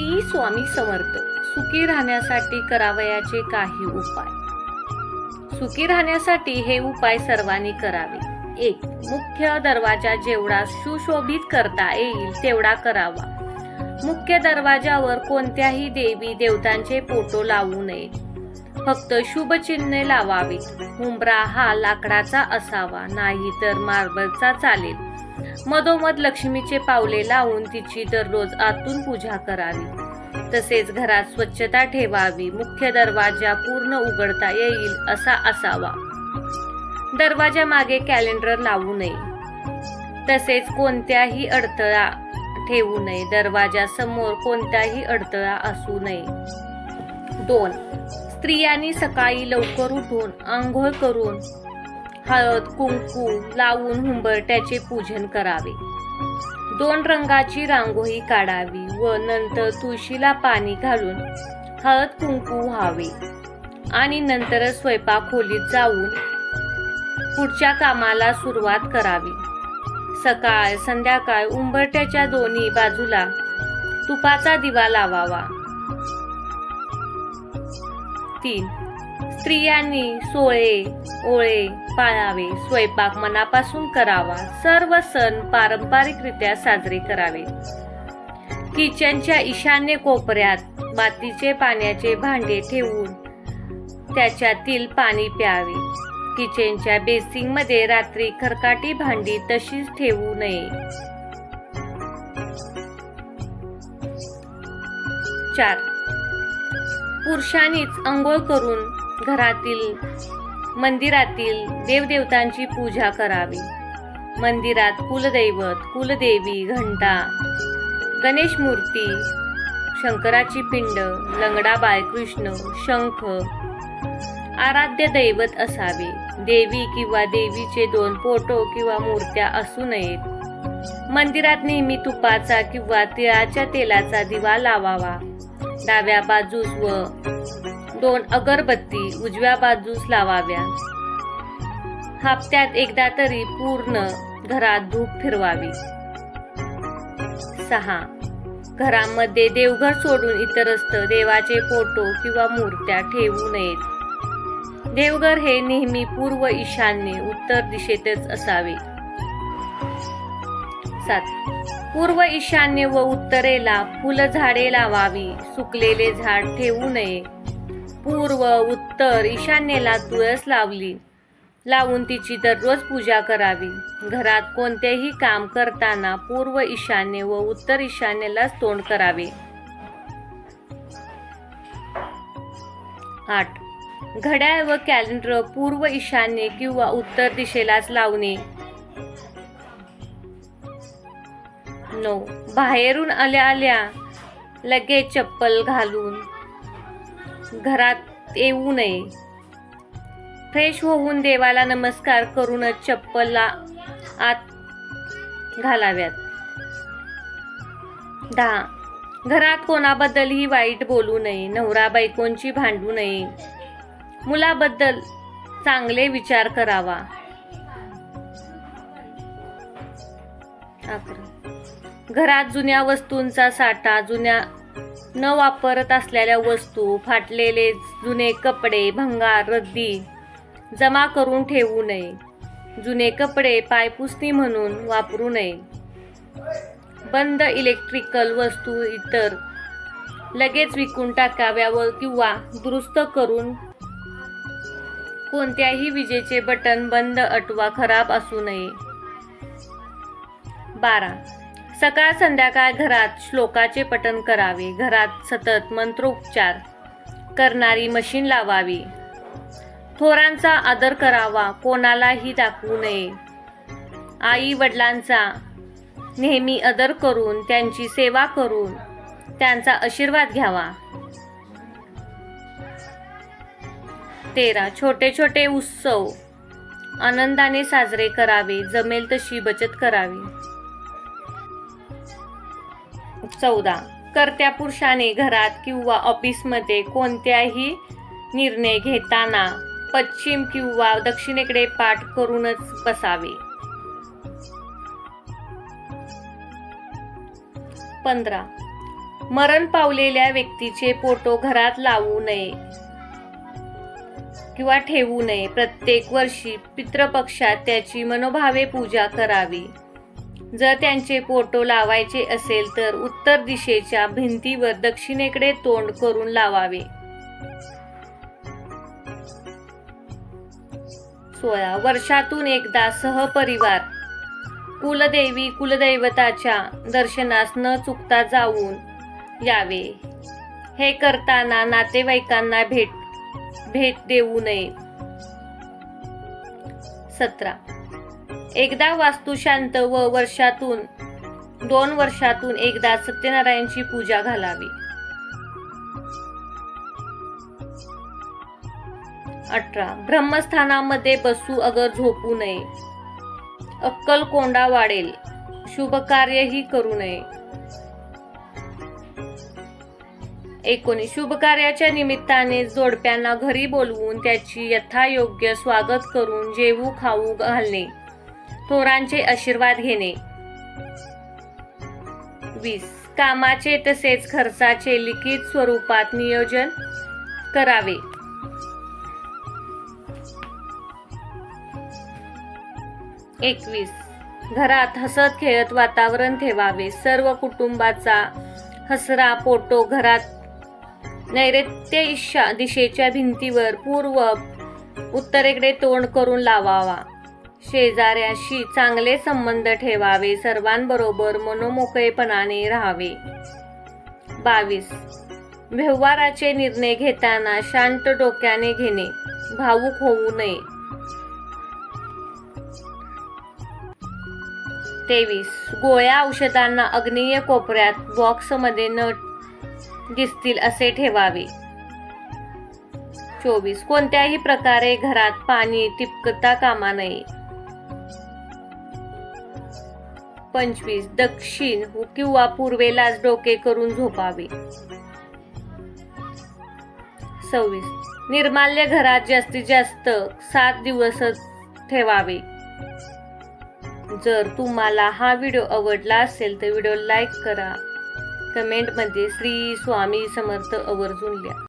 श्री स्वामी समर्थ सुखी राहण्यासाठी करावयाचे काही उपाय. सुखी राहण्यासाठी हे उपाय सर्वांनी करावे. एक मुख्य दरवाजा जेवढा सुशोभित करता येईल तेवढा करावा. मुख्य दरवाजावर कोणत्याही देवी देवतांचे फोटो लावू नये. फक्त शुभ चिन्हे लावावीत. हुंबरा हा लाकडाचा असावा नाही तर मार्बलचा चालेल. मधोमध लक्ष्मीचे पावले लावून तिची दररोज आतून पूजा करावी. तसेच घरात स्वच्छता ठेवावी मुख्य दरवाजा पूर्ण उघडता येईल असा असावा. दरवाजा मागे कॅलेंडर लावू नये. तसेच कोणत्याही अडथळा ठेवू नये. दरवाजा समोर कोणताही अडथळा असू नये. दोन स्त्रियांनी सकाळी लवकर उठून आंघोळ करून हळद कुंकू लावून हुंबरट्याचे पूजन करावे. दोन रंगाची रांगोळी काढावी व नंतर तुळशीला पाणी घालून हळद कुंकू व्हावे. आणि नंतरच स्वयंपाक खोलीत जाऊन पुढच्या कामाला सुरुवात करावी. सकाळ संध्याकाळ उंबरट्याच्या दोन्ही बाजूला तुपाचा दिवा लावावा. तीन स्त्रियांनी सोळे ओळे पाळावे स्वयंपाक मनापासून करावा सर्व सण पारंपरिकरित्या साजरे करावे. किचनच्या ईशान्य कोपऱ्यात मातीचे पाण्याचे भांडे ठेवून त्याच्यातील पाणी प्यावे. किचनच्या बेसिंगमध्ये रात्री खरकाटी भांडी तशीच ठेवू नये. चार. पुरुषांनीच अंघोळ करून घरातील मंदिरातील देवदेवतांची पूजा करावी. मंदिरात कुलदैवत कुलदेवी घंटा गणेश मूर्ती शंकराची पिंड लंगडा बाळकृष्ण शंख आराध्य दैवत असावे. देवी किंवा देवीचे दोन फोटो किंवा मूर्त्या असू नयेत. मंदिरात नेहमी तुपाचा किंवा तिळाच्या तेलाचा दिवा लावावा. डाव्या बाजूस व दोन अगरबत्ती उजव्या बाजूस लावाव्या. हप्त्यात एकदा तरी पूर्ण घरात धूप फिरवावी. सहा. घरामध्ये देवघर सोडून इतरस्त देवाचे फोटो किंवा मूर्त्या ठेवू नयेत. देवघर हे नेहमी पूर्व ईशान्य उत्तर दिशेतच असावे. सात. पूर्व ईशान्य व उत्तरेला फुलझाडे लावावी सुकलेले झाड ठेवू नये. पूर्व उत्तर ईशान्येला तुळस लावली. लावून तिची दररोज पूजा करावी. घरात कोणतेही काम करताना पूर्व ईशान्य व उत्तर ईशान्येलाच तोंड करावे. आठ. घड्याळ व कॅलेंडर पूर्व ईशान्य किंवा उत्तर दिशेलाच लावणे. नऊ. बाहेरून आल्या आल्या लगेच चप्पल घालून घरात येऊ नये. फ्रेश होऊन देवाला नमस्कार करूनच चप्पलला आत घालाव्यात. दहा. घरात कोणाबद्दलही वाईट बोलू नये. नवरा बायकोंची भांडू नये. मुलाबद्दल चांगले विचार करावा. घरात जुन्या वस्तूंचा साठा जुन्या न वापरत असलेल्या वस्तू फाटलेले जुने कपडे भंगार रद्दी जमा करून ठेवू नये. जुने कपडे पायपुसणी म्हणून वापरू नये. बंद इलेक्ट्रिकल वस्तू इतर लगेच विकून टाकाव्यावर किंवा दुरुस्त करून कोणत्याही विजेचे बटन बंद अटवा खराब असू नये. बारा सकाळ संध्याकाळ घरात श्लोकाचे पठण करावे. घरात सतत मंत्रोपचार करणारी मशीन लावावी. थोरांचा आदर करावा. कोणालाही दाखवू नये. आई वडिलांचा नेहमी आदर करून त्यांची सेवा करून त्यांचा आशीर्वाद घ्यावा. तेरा. छोटे छोटे उत्सव आनंदाने साजरे करावे. जमेल तशी बचत करावी. चौदा. कर्त्या पुरुषाने घरात किंवा ऑफिसमध्ये कोणत्याही निर्णय घेताना पश्चिम किंवा दक्षिणेकडे पाठ करूनच बसावे. पंधरा. मरण पावलेल्या व्यक्तीचे फोटो घरात लावू नये किंवा ठेवू नये. प्रत्येक वर्षी पितृपक्षात त्याची मनोभावे पूजा करावी. जर त्यांचे फोटो लावायचे असेल तर उत्तर दिशेच्या भिंतीवर दक्षिणेकडे तोंड करून लावावे. सोळा. वर्षातून एकदा सहपरिवार. कुलदेवी कुलदैवताच्या दर्शनास न चुकता जाऊन यावे. हे करताना नातेवाईकांना भेट भेट देऊ नये. सतरा. एकदा वास्तुशांत व वर्षातून दोन वर्षातून एकदा सत्यनारायणची पूजा घालावी. अठरा. ब्रह्मस्थानामध्ये बसू अगर झोपू नये. अक्कल कोंडा वाढेल. शुभ कार्यही करू नये. एकोणीस. शुभ कार्याच्या निमित्ताने जोडप्यांना घरी बोलवून त्याची यथायोग्य स्वागत करून जेवू खाऊ घालणे. थोरांचे आशीर्वाद घेणे. वीस. कामाचे तसेच खर्चाचे लिखित स्वरूपात नियोजन करावे. एकवीस. घरात हसत खेळत वातावरण ठेवावे. सर्व कुटुंबाचा हसरा पोटो घरात नैऋत्य दिशेच्या भिंतीवर पूर्व उत्तरेकडे तोंड करून लावावा. शेजाऱ्याशी चांगले संबंध ठेवावे सर्वांबरोबर मनोमोकळेपणाने राहावे. बावीस. व्यवहाराचे निर्णय घेताना शांत डोक्याने घेणे. भावूक होऊ नये. तेवीस. गोळ्या औषधांना अग्नीय कोपऱ्यात बॉक्समध्ये न दिसतील असे ठेवावे. चोवीस. कोणत्याही प्रकारे घरात पाणी टिपकता कामा नये. पंचवीस दक्षिण किंवा पूर्वेलाच डोके करून झोपावे. सव्वीस. निर्माल्य घरात जास्तीत जास्त सात दिवसच ठेवावे. जर तुम्हाला हा व्हिडिओ आवडला असेल तर व्हिडिओ लाईक करा. कमेंटमध्ये श्री स्वामी समर्थ आवर्जून लिहा.